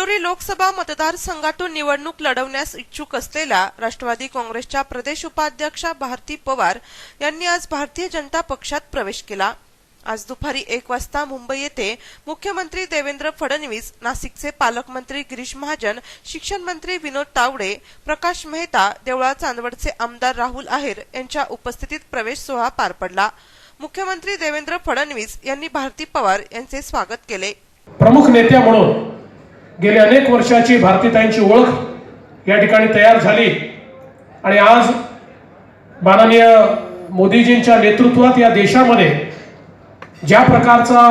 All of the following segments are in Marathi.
लोकसभा मतदारसंघातून निवडणूक लढवण्यास इच्छुक असलेल्या राष्ट्रवादी काँग्रेसच्या प्रदेश उपाध्यक्षा भारती पवार यांनी आज भारतीय जनता पक्षात प्रवेश केला. आज दुपारी एक वाजता मुंबई येथे मुख्यमंत्री देवेंद्र फडणवीस नाशिकचे पालकमंत्री गिरीश महाजन शिक्षण मंत्री विनोद तावडे प्रकाश मेहता देवळा चांदवडचे आमदार राहुल आहेर यांच्या उपस्थितीत प्रवेश सोहळा पार पडला. मुख्यमंत्री देवेंद्र फडणवीस यांनी भारती पवार यांचे स्वागत केले. प्रमुख नेत्या म्हणून गेल्या अनेक वर्षाची भारतीताईंची ओळख या ठिकाणी तयार झाली. आणि आज माननीय मोदीजींच्या नेतृत्वात या देशामध्ये ज्या प्रकारचा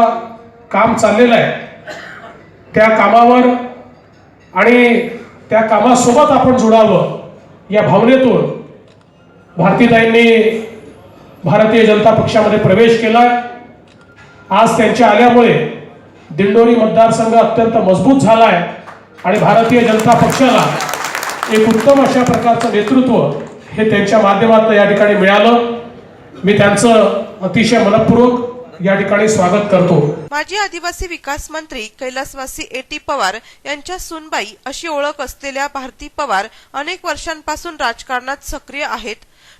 काम चाललेलं आहे त्या कामावर आणि त्या कामासोबत आपण जुडावं या भावनेतून भारतीताईंनी भारतीय जनता पक्षामध्ये प्रवेश केला आज त्यांच्या आल्यामुळे दिंडोरी मतदारसंघ अत्यंत मजबूत झाला आहे आणि भारतीय जनता पक्षाला एक उत्तम अशा प्रकारचं नेतृत्व हे त्यांच्या माध्यमातून या ठिकाणी मिळालं. मी त्यांचं अतिशय मनपूर्वक या ठिकाणी स्वागत करतो. माजी आदिवासी विकास मंत्री कैलासवासी ए टी पवार यांच्या सुनबाई अशी ओळख असलेल्या भारती पवार अनेक वर्षांपासून राजकारणात सक्रिय आहेत.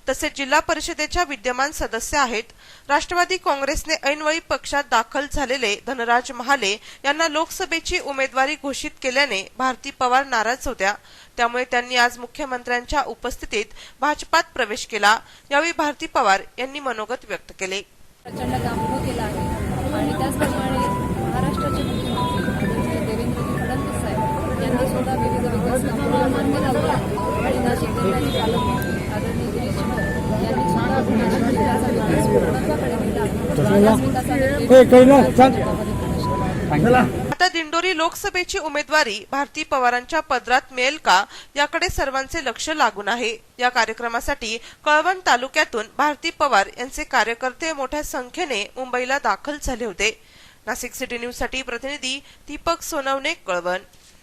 तसेच जिल्हा परिषदेच्या विद्यमान सदस्य आहेत. राष्ट्रवादी काँग्रेसने ऐनवेळी पक्षात दाखल झालेले धनराज महाले यांना लोकसभेची उमेदवारी घोषित केल्याने भारती पवार नाराज होत्या. त्यामुळे त्यांनी आज मुख्यमंत्र्यांच्या उपस्थितीत भाजपात प्रवेश केला. यावेळी भारती पवार यांनी मनोगत व्यक्त केले. प्रचंड उभं केलं आहे. आणि त्याचप्रमाणे महाराष्ट्राचे मुख्यमंत्री देवेंद्रजी फडणवीस साहेब यांनी सुद्धा विविध विकास कामांना मार्ग लावला आहे आणि नाशिक जिल्ह्याचे पालकमंत्री आदरणीय गिरीश यांनी सुद्धा नाशिक जिल्ह्याचा विकास पूर्णत्वाकडे नेला आहे विकासाने आता दिंडोरी लोकसभेची उमेदवारी भारती पवारांच्या पदरात मिळेल का? याकडे सर्वांचे लक्ष लागून आहे. या कार्यक्रमासाठी कळवण तालुक्यातून भारती पवार यांचे कार्यकर्ते मोठ्या संख्येने मुंबईला दाखल झाले होते. नाशिक सिटी न्यूजसाठी प्रतिनिधी दीपक सोनवणे कळवण.